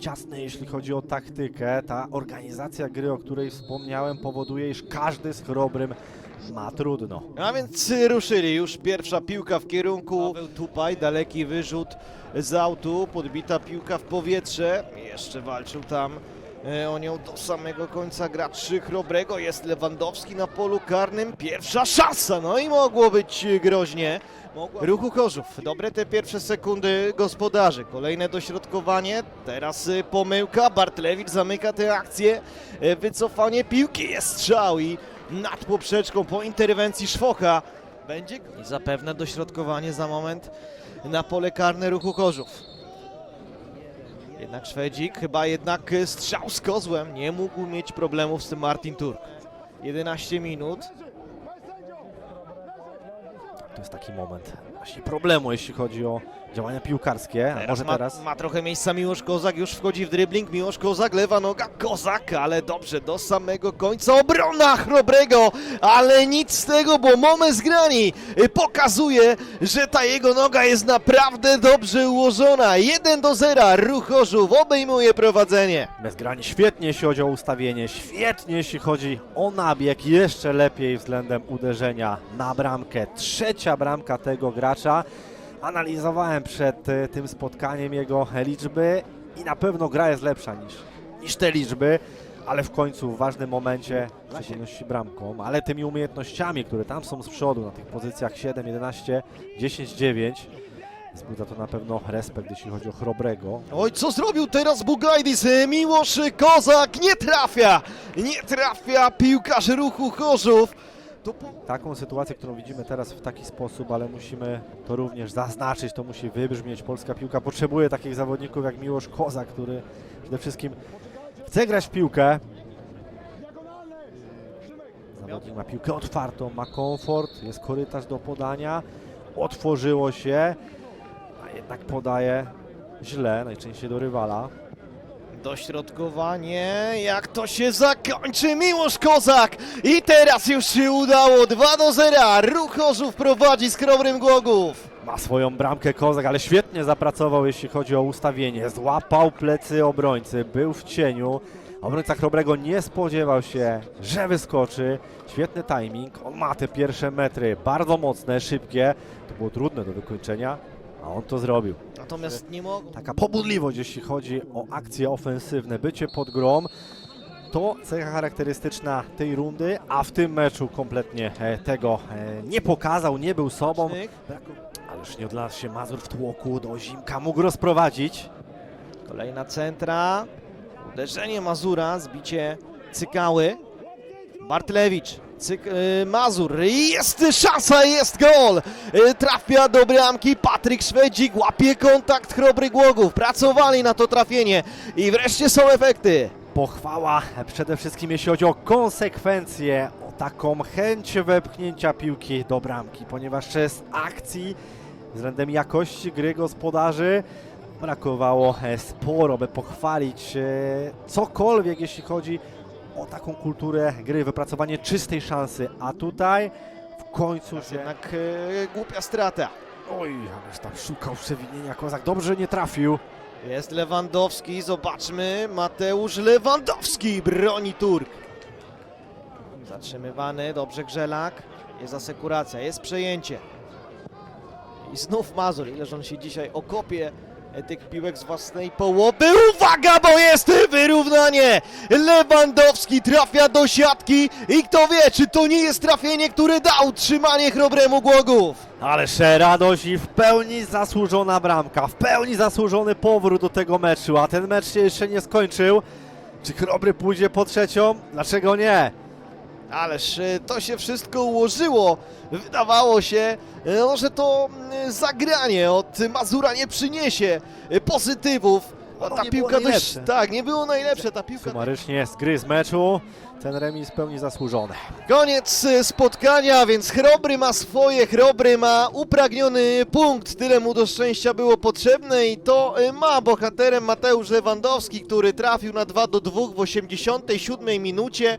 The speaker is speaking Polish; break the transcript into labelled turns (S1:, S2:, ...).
S1: ciasny, jeśli chodzi o taktykę. Ta organizacja gry, o której wspomniałem, powoduje, iż każdy z chrobrym ma trudno.
S2: A więc ruszyli już pierwsza piłka w kierunku Paweł Tupaj, daleki wyrzut z autu, podbita piłka w powietrze. Jeszcze walczył tam o nią do samego końca gracz Chrobrego. Jest Lewandowski na polu karnym. Pierwsza szansa, no i mogło być groźnie. Ruchu Chorzów, dobre te pierwsze sekundy gospodarzy. Kolejne dośrodkowanie, teraz y, pomyłka. Bartlewicz zamyka tę akcję. E, Wycofanie piłki, jest strzał i nad poprzeczką po interwencji Szwocha będzie i zapewne dośrodkowanie za moment na pole karne ruchu Chorzów. Jednak Szwedzik, chyba jednak strzał z kozłem, nie mógł mieć problemów z tym Martin Turk. 11 minut.
S1: To jest taki moment właśnie problemu, jeśli chodzi o działania piłkarskie. A może
S2: ma,
S1: teraz?
S2: ma trochę miejsca Miłosz Kozak, już wchodzi w dribbling. Miłosz Kozak, lewa noga, Kozak, ale dobrze, do samego końca obrona Chrobrego, ale nic z tego, bo moment z grani y, pokazuje, że ta jego noga jest naprawdę dobrze ułożona. 1 do 0, Ruch Chorzów obejmuje prowadzenie.
S1: Bezgrani świetnie, jeśli chodzi o ustawienie, świetnie, jeśli chodzi o nabieg, jeszcze lepiej względem uderzenia na bramkę. Trzecia bramka tego gracza. Analizowałem przed e, tym spotkaniem jego liczby i na pewno gra jest lepsza niż, niż te liczby, ale w końcu w ważnym momencie, w bramką, ale tymi umiejętnościami, które tam są z przodu na tych pozycjach 7, 11, 10, 9, wzbudza to na pewno respekt, jeśli chodzi o Chrobrego.
S2: Oj, co zrobił teraz Bugajdis? Y, Miłosz Kozak nie trafia, nie trafia piłkarz Ruchu Chorzów.
S1: Taką sytuację, którą widzimy teraz w taki sposób, ale musimy to również zaznaczyć, to musi wybrzmieć. Polska piłka potrzebuje takich zawodników jak Miłosz Koza, który przede wszystkim chce grać w piłkę. Zawodnik ma piłkę otwartą, ma komfort, jest korytarz do podania. Otworzyło się, a jednak podaje źle, najczęściej do rywala.
S2: Dośrodkowanie, jak to się zakończy, Miłosz Kozak! I teraz już się udało, 2 do 0, Ruch Chorzów prowadzi z Krobrym Głogów.
S1: Ma swoją bramkę Kozak, ale świetnie zapracował, jeśli chodzi o ustawienie. Złapał plecy obrońcy, był w cieniu. Obrońca Chrobrego nie spodziewał się, że wyskoczy. Świetny timing. On ma te pierwsze metry bardzo mocne, szybkie. To było trudne do wykończenia, a on to zrobił.
S2: Natomiast nie mogą.
S1: Taka pobudliwość, jeśli chodzi o akcje ofensywne, bycie pod grom. To cecha charakterystyczna tej rundy, a w tym meczu kompletnie e, tego e, nie pokazał, nie był sobą. Braku... Ależ nie odlazł się Mazur w tłoku, do Zimka mógł rozprowadzić.
S2: Kolejna centra, uderzenie Mazura, zbicie Cykały. Bartlewicz, Cyk, y, Mazur, jest szansa, jest gol! Y, trafia do bramki, Patryk Szwedzik łapie kontakt Chrobry Głogów. Pracowali na to trafienie i wreszcie są efekty.
S1: Pochwała przede wszystkim jeśli chodzi o konsekwencje, o taką chęć wepchnięcia piłki do bramki, ponieważ z akcji względem jakości gry gospodarzy brakowało e, sporo, by pochwalić e, cokolwiek, jeśli chodzi o taką kulturę gry, wypracowanie czystej szansy, a tutaj w końcu się...
S2: Jednak y, głupia strata.
S1: Oj, ależ tam szukał przewinienia Kozak, dobrze nie trafił.
S2: Jest Lewandowski, zobaczmy. Mateusz Lewandowski broni Turk. Zatrzymywany, dobrze Grzelak. Jest asekuracja, jest przejęcie. I znów Mazur, ileż on się dzisiaj okopie e, tych piłek z własnej połowy. Uwaga, bo jest wyrównanie! Lewandowski trafia do siatki i kto wie, czy to nie jest trafienie, które da utrzymanie chrobremu Głogów.
S1: Ależ radość i w pełni zasłużona bramka, w pełni zasłużony powrót do tego meczu, a ten mecz się jeszcze nie skończył. Czy Chrobry pójdzie po trzecią? Dlaczego nie?
S2: Ależ e, to się wszystko ułożyło. Wydawało się, e, no, że to mm, zagranie od Mazura nie przyniesie pozytywów. A
S1: Ono
S2: ta piłka dość, tak, nie było najlepsze. Ta piłka.
S1: Sumarycznie z gry z meczu, ten remis pełni zasłużony.
S2: Koniec spotkania, więc Chrobry ma swoje, Chrobry ma upragniony punkt. Tyle mu do szczęścia było potrzebne i to ma bohaterem Mateusz Lewandowski, który trafił na 2 do 2 w 87 minucie.